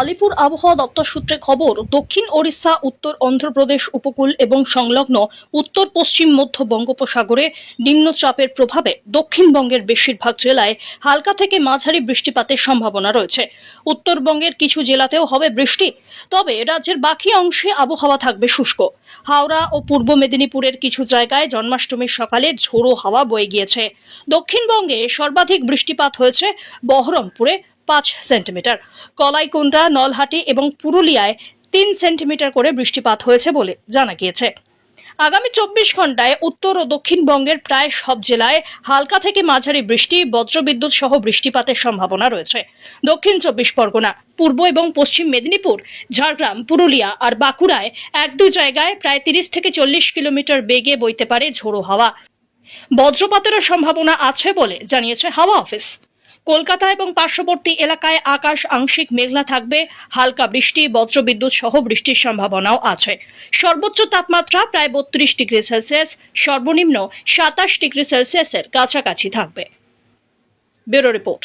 আলিপুর আবহাওয়া দপ্তর সূত্রে খবর, দক্ষিণ ওড়িশা, উত্তর অন্ধ্রপ্রদেশ উপকূল এবং সংলগ্ন উত্তর পশ্চিম মধ্য বঙ্গোপসাগরে নিম্নচাপের প্রভাবে দক্ষিণবঙ্গের বেশিরভাগ জেলায় হালকা থেকে মাঝারি বৃষ্টিপাতের সম্ভাবনা রয়েছে। উত্তরবঙ্গের কিছু জেলাতেও হবে বৃষ্টি, তবে রাজ্যের বাকি অংশে আবহাওয়া থাকবে শুষ্ক। হাওড়া ও পূর্ব মেদিনীপুরের কিছু জায়গায় জন্মাষ্টমীর সকালে ঝোড়ো হাওয়া বয়ে গিয়েছে। দক্ষিণবঙ্গে সর্বাধিক বৃষ্টিপাত হয়েছে বহরমপুরে পাঁচ সেন্টিমিটার। কলাইকুণ্ডা নলহাটি এবং পুরুলিয়ায় তিন সেন্টিমিটার করে বৃষ্টিপাত হয়েছে বলে জানা গিয়েছে। আগামী চব্বিশ ঘন্টায় উত্তর ও দক্ষিণবঙ্গের প্রায় সব জেলায় হালকা থেকে মাঝারি বৃষ্টি, বজ্রবিদ্যুৎ সহ বৃষ্টিপাতের সম্ভাবনা রয়েছে। দক্ষিণ চব্বিশ পরগনা, পূর্ব এবং পশ্চিম মেদিনীপুর, ঝাড়গ্রাম, পুরুলিয়া আর বাঁকুড়ায় এক দুই জায়গায় প্রায় তিরিশ থেকে চল্লিশ কিলোমিটার বেগে বইতে পারে ঝোড়ো হাওয়া। বজ্রপাতেরও সম্ভাবনা আছে বলে জানিয়েছে হাওয়া অফিস। কলকাতা এবং পার্শ্ববর্তী এলাকায় আকাশ আংশিক মেঘলা থাকবে, হালকা বৃষ্টি, বজ্রবিদ্যুৎ সহ বৃষ্টির সম্ভাবনাও আছে। সর্বোচ্চ তাপমাত্রা প্রায় বত্রিশ ডিগ্রি সেলসিয়াস, সর্বনিম্ন সাতাশ ডিগ্রি সেলসিয়াসের কাছাকাছি থাকবে। Bureau report.